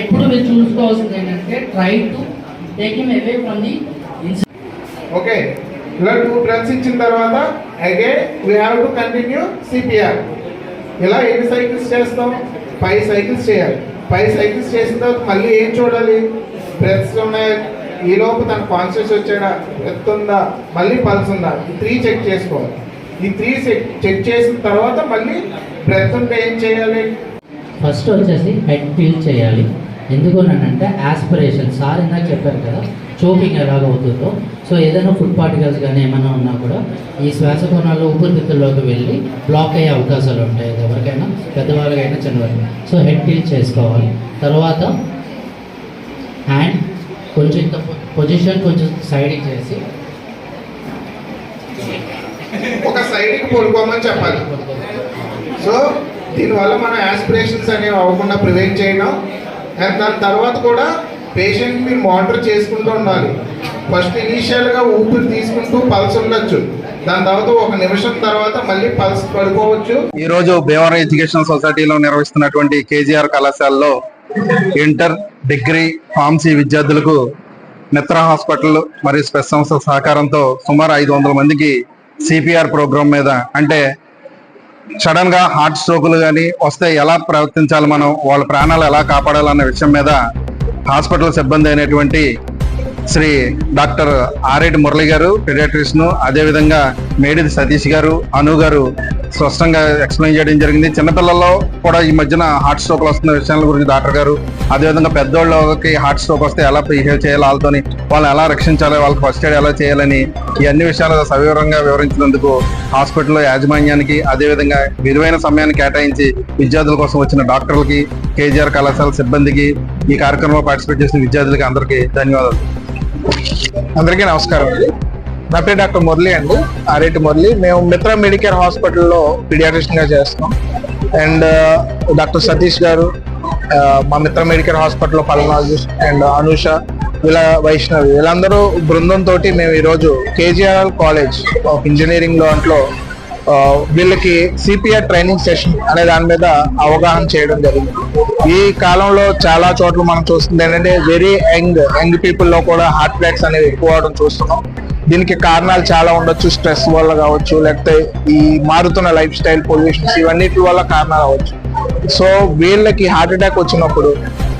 ఎప్పుడు మీరు చూసుకోవాల్సింది ఏంటంటే try to take him away from the okay ఇలా టూ బ్రెత్స్ ఇచ్చిన తర్వాత again we have to continue CPR ఇలా ఎన్ని సైకిల్స్ చేస్తాం? ఫైవ్ సైకిల్స్ చేయాలి. ఫైవ్ సైకిల్స్ చేసిన తర్వాత మళ్ళీ ఏం చూడాలి? బ్రెత్స్ ఉన్నాయి? ఈ లోపు తన కాన్షియస్ వచ్చాడా? బ్రెత్ ఉందా? మళ్ళీ పల్స్ ఉందా? ఈ త్రీ చెక్ చేసుకోవాలి. ఈ త్రీ చెక్ చేసిన తర్వాత మళ్ళీ బ్రెత్ ఉంటే ఏం చేయాలి? ఫస్ట్ వచ్చేసి హెడ్ ఫీల్ చేయాలి. ఎందుకు అంటే ఆస్పిరేషన్ సార్ ఇందాక చెప్పారు కదా చోకింగ్ ఎలాగ అవుతుందో. సో ఏదైనా ఫుడ్ పార్టికల్స్ కానీ ఏమైనా ఉన్నా కూడా ఈ శ్వాసకోణాలు ఊపిరితిత్తుల్లోకి వెళ్ళి బ్లాక్ అయ్యే అవకాశాలు ఉంటాయి. ఎవరికైనా పెద్దవాళ్ళకైనా చిన్నవాళ్ళకి సో హెడ్ ఫీల్ చేసుకోవాలి. తర్వాత హ్యాండ్ కొంచెం ఇంత పొజిషన్ కొంచెం సైడ్కి చేసి ఒక సైడ్కి పడుకోమని చెప్పాలి. సో దీనివల్ల మన యాస్పిరేషన్స్ అనేవి అవ్వకుండా ప్రివెంట్ చేయడం అండ్ దాని తర్వాత కూడా పేషెంట్ మీరు మానిటర్ చేసుకుంటూ ఉండాలి. ఫస్ట్ ఇనీషియల్గా ఊపిరి తీసుకుంటూ పల్స్ ఉండొచ్చు. దాని తర్వాత ఒక నిమిషం తర్వాత మళ్ళీ పల్స్ పడుకోవచ్చు. ఈ రోజు భీమవరం ఎడ్యుకేషన్ సొసైటీలో నిర్వహిస్తున్నటువంటి కేజీఆర్ కళాశాలలో ఇంటర్ డిగ్రీ ఫార్మసీ విద్యార్థులకు మిత్ర హాస్పిటల్ మరియు స్పెస్ సంస్థ సహకారంతో సుమారు ఐదు వందల మందికి సిపిఆర్ ప్రోగ్రాం మీద అంటే సడన్గా హార్ట్ స్ట్రోకులు కానీ వస్తే ఎలా ప్రవర్తించాలి మనం? వాళ్ళ ప్రాణాలు ఎలా కాపాడాలన్న విషయం మీద హాస్పిటల్ సిబ్బంది అయినటువంటి శ్రీ డాక్టర్ ఆరెడ్డి మురళి గారు పెడియాట్రిస్ట్ అదేవిధంగా మేడిది సతీష్ గారు అను గారు స్పష్టంగా ఎక్స్ప్లెయిన్ చేయడం జరిగింది. చిన్నపిల్లల్లో కూడా ఈ మధ్యన హార్ట్ స్ట్రోక్లు వస్తున్న విషయాల గురించి డాక్టర్ గారు అదేవిధంగా పెద్దోళ్ళకి హార్ట్ స్ట్రోక్ వస్తే ఎలా బిహేవ్ చేయాలి? వాళ్ళతోని వాళ్ళని ఎలా రక్షించాలి? వాళ్ళకి ఫస్ట్ ఎయిడ్ ఎలా చేయాలని ఈ అన్ని విషయాలు సవివరంగా వివరించినందుకు హాస్పిటల్లో యాజమాన్యానికి అదేవిధంగా విలువైన సమయాన్ని కేటాయించి విద్యార్థుల కోసం వచ్చిన డాక్టర్లకి కేజీఆర్ కళాశాల సిబ్బందికి ఈ కార్యక్రమంలో పార్టిసిపేట్ చేసిన విద్యార్థులకి అందరికీ ధన్యవాదాలు. అందరికీ నమస్కారం నా పేరు డాక్టర్ మురళి అండి. ఆరేటి మురళి. మేము మిత్ర మెడికేర్ హాస్పిటల్లో పీడియాట్రిషన్గా చేస్తున్నాం. అండ్ డాక్టర్ సతీష్ గారు మా మిత్ర మెడికేర్ హాస్పిటల్లో పల్మాలజిస్ట్ అండ్ అనూష ఇలా వైష్ణవి వీళ్ళందరూ బృందంతో మేము ఈరోజు కేజీఆర్ఎల్ కాలేజ్ ఆఫ్ ఇంజనీరింగ్ దాంట్లో వీళ్ళకి సిపిఆర్ ట్రైనింగ్ సెషన్ అనే దాని మీద అవగాహన చేయడం జరిగింది. ఈ కాలంలో చాలా చోట్ల మనం చూస్తుంది ఏంటంటే వెరీ యంగ్ యంగ్ పీపుల్లో కూడా హార్ట్ అటాక్స్ అనేవి ఎక్కువ అవడం చూస్తున్నాం. దీనికి కారణాలు చాలా ఉండొచ్చు స్ట్రెస్ వల్ల కావచ్చు లేకపోతే ఈ మారుతున్న లైఫ్ స్టైల్ పొల్యూషన్స్ ఇవన్నిటి వల్ల కారణాలు అవ్వచ్చు సో వీళ్ళకి హార్ట్ అటాక్ వచ్చినప్పుడు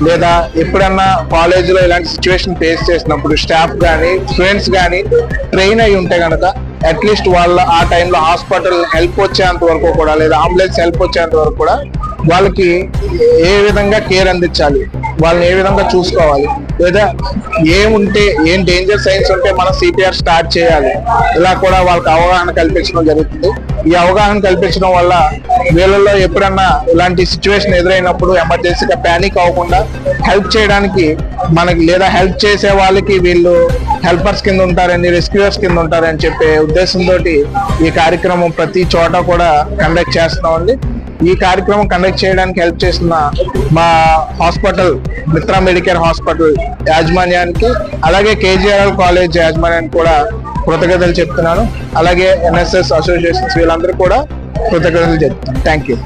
లేదా ఎప్పుడన్నా కాలేజీలో ఇలాంటి సిచ్యువేషన్ ఫేస్ చేసినప్పుడు స్టాఫ్ కానీ స్టూడెంట్స్ కానీ ట్రైన్ అయి ఉంటే కనుక అట్లీస్ట్ వాళ్ళ ఆ టైంలో హాస్పిటల్ హెల్ప్ వచ్చేంత వరకు కూడా లేదా అంబులెన్స్ హెల్ప్ వచ్చేంత వరకు కూడా వాళ్ళకి ఏ విధంగా కేర్ అందించాలి వాళ్ళని ఏ విధంగా చూసుకోవాలి లేదా ఏముంటే ఏం డేంజర్ సైన్స్ ఉంటే మనం సిపిఆర్ స్టార్ట్ చేయాలి. ఇలా కూడా వాళ్ళకి అవగాహన కల్పించడం జరుగుతుంది. ఈ అవగాహన కల్పించడం వల్ల వీళ్ళల్లో ఎప్పుడన్నా ఇలాంటి సిచ్యువేషన్ ఎదురైనప్పుడు ఎమర్జెన్సీగా ప్యానిక్ అవ్వకుండా హెల్ప్ చేయడానికి మనకి లేదా హెల్ప్ చేసే వాళ్ళకి వీళ్ళు హెల్పర్స్ కింద ఉంటారని రెస్క్యూయర్స్ కింద ఉంటారని చెప్పే ఉద్దేశంతో ఈ కార్యక్రమం ప్రతి చోట కూడా కండక్ట్ చేస్తున్నామండి. ఈ కార్యక్రమం కండక్ట్ చేయడానికి హెల్ప్ చేసిన మా హాస్పిటల్ మిత్ర మెడికేర్ హాస్పిటల్ యాజమాన్యానికి అలాగే కేజీఆర్ఎల్ కాలేజ్ యాజమాన్యానికి కూడా కృతజ్ఞతలు చెప్తున్నాను అలాగే ఎన్ఎస్ఎస్ అసోసియేషన్స్ వీళ్ళందరూ కూడా కృతజ్ఞతలు చెప్తున్నాను థ్యాంక్ యూ.